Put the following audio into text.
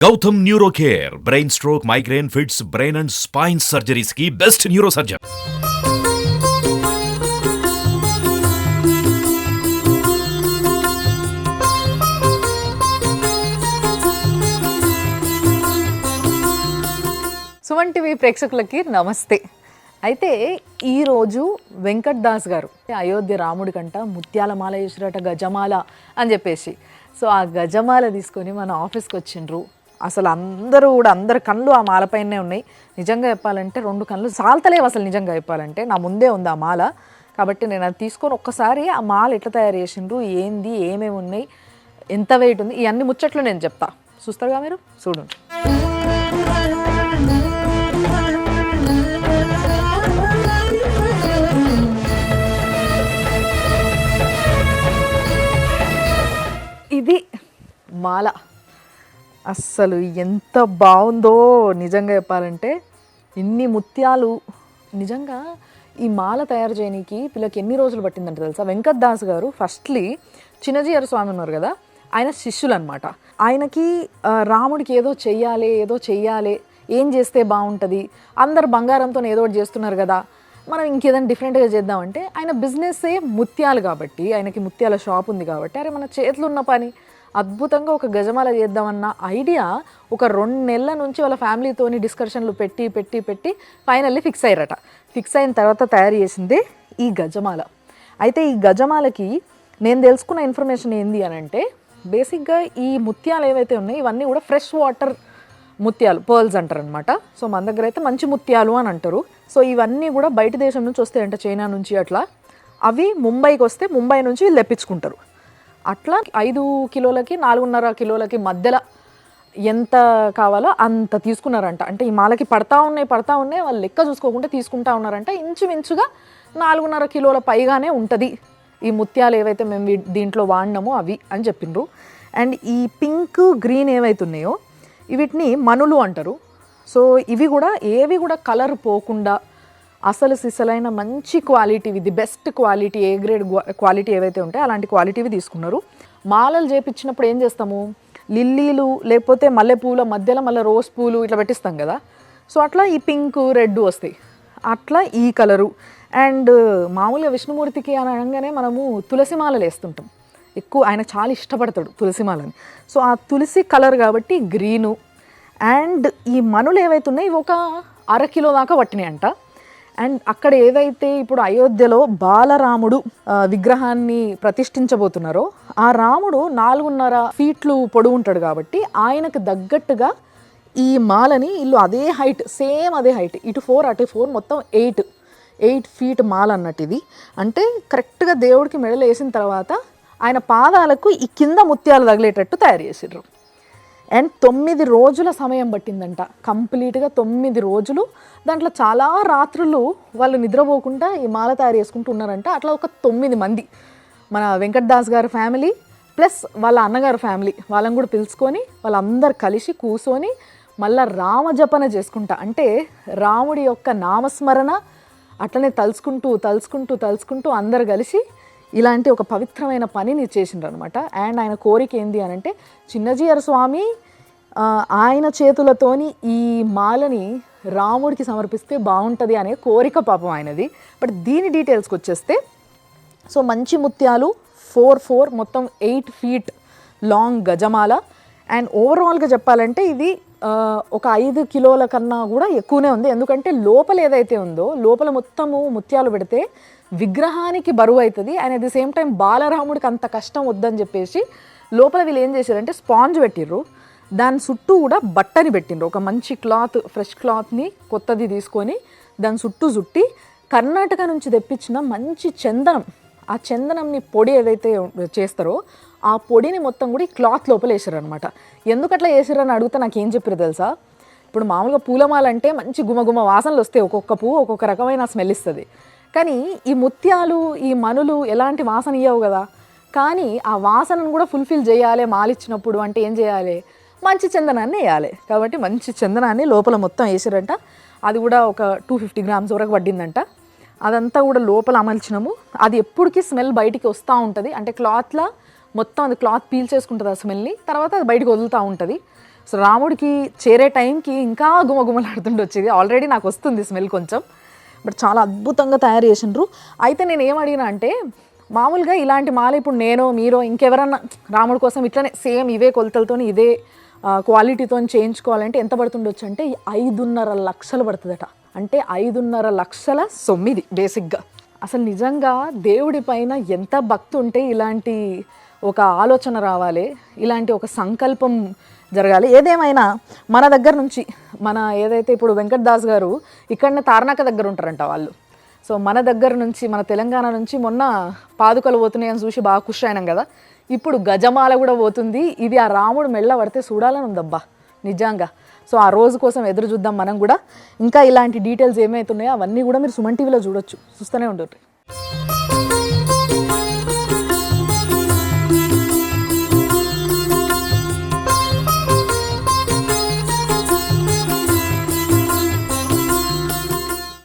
Gautham neuro care brain stroke migraine fits brain and spine సర్జరీస్కి best neuro surgeon Suman TV ప్రేక్షకులకి నమస్తే. అయితే ఈరోజు వెంకట్ దాస్ గారు అయోధ్య రాముడి కంట ముత్యాల మాల వేసిరట గజమాల అని చెప్పేసి. సో ఆ గజమాల తీసుకొని మన ఆఫీస్కి వచ్చిండ్రు. అసలు అందరూ కూడా అందరి కళ్ళు ఆ మాలపైనే ఉన్నాయి. నిజంగా చెప్పాలంటే రెండు కళ్ళు సాల్తలేవు అసలు నిజంగా చెప్పాలంటే. నా ముందే ఉంది ఆ మాల. కాబట్టి నేను అది తీసుకొని ఒక్కసారి ఆ మాల ఎట్లా తయారు చేసిండ్రు ఏంది ఏమేమి ఉన్నాయి ఎంత వెయిట్ ఉంది ఇవన్నీ ముచ్చట్లు నేను చెప్తా. చూస్తారుగా మీరు? చూడండి. ఇది మాల. అస్సలు ఎంత బాగుందో నిజంగా చెప్పాలంటే ఇన్ని ముత్యాలు. నిజంగా ఈ మాల తయారు చేయడానికి పిల్లకి ఎన్ని రోజులు పట్టిందంటే తెలుసా? వెంకట్ దాస్ గారు ఫస్ట్లీ చిన్నజీయర్ స్వామి ఉన్నారు కదా ఆయన శిష్యులు అనమాట ఆయనకి రాముడికి ఏదో చెయ్యాలి ఏదో చెయ్యాలి ఏం చేస్తే బాగుంటుంది అందరు బంగారంతో ఏదో ఒకటి చేస్తున్నారు కదా మనం ఇంకేదైనా డిఫరెంట్గా చేద్దామంటే ఆయన బిజినెస్సే ముత్యాలు కాబట్టి ఆయనకి ముత్యాల షాప్ ఉంది కాబట్టి అరే మన చేతిలో ఉన్న పని అద్భుతంగా ఒక గజమాల చేద్దామన్న ఐడియా ఒక రెండు నెలల నుంచి వాళ్ళ ఫ్యామిలీతోని డిస్కషన్లు పెట్టి పెట్టి పెట్టి ఫైనల్లీ ఫిక్స్ అయ్యారట. ఫిక్స్ అయిన తర్వాత తయారు చేసిందే ఈ గజమాల. అయితే ఈ గజమాలకి నేను తెలుసుకున్న ఇన్ఫర్మేషన్ ఏంది అని అంటే బేసిక్గా ఈ ముత్యాలు ఏవైతే ఉన్నాయో ఇవన్నీ కూడా ఫ్రెష్ వాటర్ ముత్యాలు పర్ల్స్ అంటారు అనమాట సో మన దగ్గర అయితే మంచి ముత్యాలు అని అంటారు. సో ఇవన్నీ కూడా బయట దేశం నుంచి వస్తాయంట చైనా నుంచి అట్లా. అవి ముంబైకి వస్తే ముంబై నుంచి వీళ్ళు తెప్పించుకుంటారు. అట్లా ఐదు కిలోలకి నాలుగున్నర కిలోలకి మధ్యలో ఎంత కావాలో అంత తీసుకున్నారంట. అంటే ఈ మాలకి పడతా ఉన్నాయి పడతా ఉన్నాయి వాళ్ళు లెక్క చూసుకోకుండా తీసుకుంటా ఉన్నారంట. ఇంచుమించుగా నాలుగున్నర కిలోల పైగానే ఉంటుంది. ఈ ముత్యాలు ఏవైతే మేము దీంట్లో వాడినామో అవి అని చెప్పిండ్రు. అండ్ ఈ పింక్ గ్రీన్ ఏవైతే ఉన్నాయో వీటిని మనులు అంటారు. సో ఇవి కూడా ఏవి కూడా కలర్ పోకుండా అసలు సిసలైన మంచి క్వాలిటీవి the best quality A grade quality ఏవైతే ఉంటాయో అలాంటి క్వాలిటీవి తీసుకున్నారు. మాలలు చేపించినప్పుడు ఏం చేస్తాము? లిల్లీలు లేకపోతే మల్లెపూల మధ్యలో మళ్ళీ రోజ్ పూలు ఇట్లా పెట్టిస్తాం కదా. సో అట్లా ఈ పింక్ రెడ్ వస్తాయి. అట్లా ఈ కలరు. అండ్ మామూలుగా విష్ణుమూర్తికి అని అనగానే మనము తులసి మాలలు వేస్తుంటాం. ఎక్కువ ఆయన చాలా ఇష్టపడతాడు తులసి మాలని. సో ఆ తులసి కలర్ కాబట్టి గ్రీను. అండ్ ఈ మనులు ఏవైతే ఉన్నాయో ఇవి ఒక అర కిలో దాకా పట్టినాయి అంట అండ్ అక్కడ ఏదైతే ఇప్పుడు అయోధ్యలో బాలరాముడు విగ్రహాన్ని ప్రతిష్ఠించబోతున్నారో ఆ రాముడు నాలుగున్నర ఫీట్లు పొడువు ఉంటాడు కాబట్టి ఆయనకు తగ్గట్టుగా ఈ మాలని ఇల్లు అదే హైట్ సేమ్ అదే హైట్ ఇటు ఫోర్ అటు ఫోర్ మొత్తం ఎయిట్ ఎయిట్ ఫీట్ మాల అన్నట్టు ఇది. అంటే కరెక్ట్గా దేవుడికి మెడలు వేసిన తర్వాత ఆయన పాదాలకు ఈ కింద ముత్యాలు తగిలేటట్టు తయారు చేసిర్రు. అండ్ తొమ్మిది రోజుల సమయం పట్టిందంట. కంప్లీట్గా తొమ్మిది రోజులు. దాంట్లో చాలా రాత్రులు వాళ్ళు నిద్రపోకుండా ఈ మాల తయారు చేసుకుంటూ ఉన్నారంట. అట్లా ఒక తొమ్మిది మంది. మన వెంకట్ దాస్ గారి ఫ్యామిలీ ప్లస్ వాళ్ళ అన్నగారు ఫ్యామిలీ వాళ్ళని కూడా పిలుచుకొని వాళ్ళందరూ కలిసి కూర్చొని మళ్ళా రామజపన చేసుకుంటా. అంటే రాముడి యొక్క నామస్మరణ అట్లనే తలుచుకుంటూ తలుచుకుంటూ తలుచుకుంటూ అందరు కలిసి ఇలాంటి ఒక పవిత్రమైన పనిని చేసిండ్రు అనమాట అండ్ ఆయన కోరిక ఏంది అని అంటే చిన్నజీయర్ స్వామి ఆయన చేతులతోని ఈ మాలని రాముడికి సమర్పిస్తే బాగుంటుంది అనే కోరిక పాపం ఆయనది. బట్ దీని డీటెయిల్స్కి వచ్చేస్తే సో మంచి ముత్యాలు ఫోర్ ఫోర్ మొత్తం ఎయిట్ ఫీట్ లాంగ్ గజమాల అండ్ ఓవరాల్గా చెప్పాలంటే ఇది ఒక ఐదు కిలోల కన్నా కూడా ఎక్కువనే ఉంది. ఎందుకంటే లోపల ఏదైతే ఉందో లోపల మొత్తము ముత్యాలు పెడితే విగ్రహానికి బరువు అవుతుంది and at the same time బాలరాముడికి అంత కష్టం వద్దని చెప్పేసి లోపల వీళ్ళు ఏం చేశారంటే స్పాంజ్ పెట్టిర్రు. దాని చుట్టూ కూడా బట్టని పెట్టిండ్రు ఒక మంచి క్లాత్ ఫ్రెష్ క్లాత్ని కొత్తది తీసుకొని దాని చుట్టూ చుట్టి కర్ణాటక నుంచి తెప్పించిన మంచి చందనం ఆ చందనంని పొడి ఏదైతే చేస్తారో ఆ పొడిని మొత్తం కూడా ఈ క్లాత్ లోపల వేసారు అనమాట ఎందుకు అట్లా వేసారని అడిగితే నాకు ఏం చెప్పారు తెలుసా? ఇప్పుడు మామూలుగా పూలమాల అంటే మంచి గుమగుమ వాసనలు వస్తాయి. ఒక్కొక్క పువ్వు ఒక్కొక్క రకమైన స్మెల్ ఇస్తుంది. కానీ ఈ ముత్యాలు ఈ మనులు ఎలాంటి వాసన ఇవ్వవు కదా. కానీ ఆ వాసనను కూడా ఫుల్ఫిల్ చేయాలి. మాలిచ్చినప్పుడు అంటే ఏం చేయాలి? మంచి చందనాన్ని వేయాలి. కాబట్టి మంచి చందనాన్ని లోపల మొత్తం వేసారంట. అది కూడా ఒక టూ ఫిఫ్టీ గ్రామ్స్ వరకు పడ్డిందంట. అదంతా కూడా లోపల అమల్చినాము. అది ఎప్పటికీ స్మెల్ బయటికి వస్తూ ఉంటుంది. అంటే క్లాత్లా మొత్తం అది క్లాత్ పీల్ చేసుకుంటుంది ఆ స్మెల్ని తర్వాత అది బయటకు వదులుతూ ఉంటుంది. సో రాముడికి చేరే టైంకి ఇంకా గుమగుమలాడుతుండి వచ్చేది ఆల్రెడీ నాకు వస్తుంది స్మెల్ కొంచెం. బట్ చాలా అద్భుతంగా తయారు చేసిండ్రు. అయితే నేను ఏం అడిగినా అంటే మామూలుగా ఇలాంటి మాల ఇప్పుడు నేను మీరో ఇంకెవరన్నా రాముడి కోసం ఇట్లనే సేమ్ ఇవే కొలతలతో ఇదే క్వాలిటీతో చేయించుకోవాలంటే ఎంత పడుతుండొచ్చు అంటే ఐదున్నర లక్షలు పడుతుందట. అంటే ఐదున్నర లక్షల సొమ్మిది బేసిక్గా. అసలు నిజంగా దేవుడి పైన ఎంత భక్తి ఉంటే ఇలాంటి ఒక ఆలోచన రావాలి ఇలాంటి ఒక సంకల్పం జరగాలి. ఏదేమైనా మన దగ్గర నుంచి మన ఏదైతే ఇప్పుడు వెంకటదాస్ గారు ఇక్కడనే తార్నాక దగ్గర ఉంటారంట వాళ్ళు. సో మన దగ్గర నుంచి మన తెలంగాణ నుంచి మొన్న పాదుకలు పోతున్నాయని చూసి బాగా ఖుషి అయినాం కదా. ఇప్పుడు గజమాల కూడా పోతుంది. ఇది ఆ రాముడు మెళ్ళ పడితే చూడాలని ఉందబ్బా నిజంగా. సో ఆ రోజు కోసం ఎదురు చూద్దాం మనం కూడా. ఇంకా ఇలాంటి డీటెయిల్స్ ఏమవుతున్నాయో అవన్నీ కూడా మీరు సుమన్ టీవీలో చూడొచ్చు. చూస్తూనే ఉండరు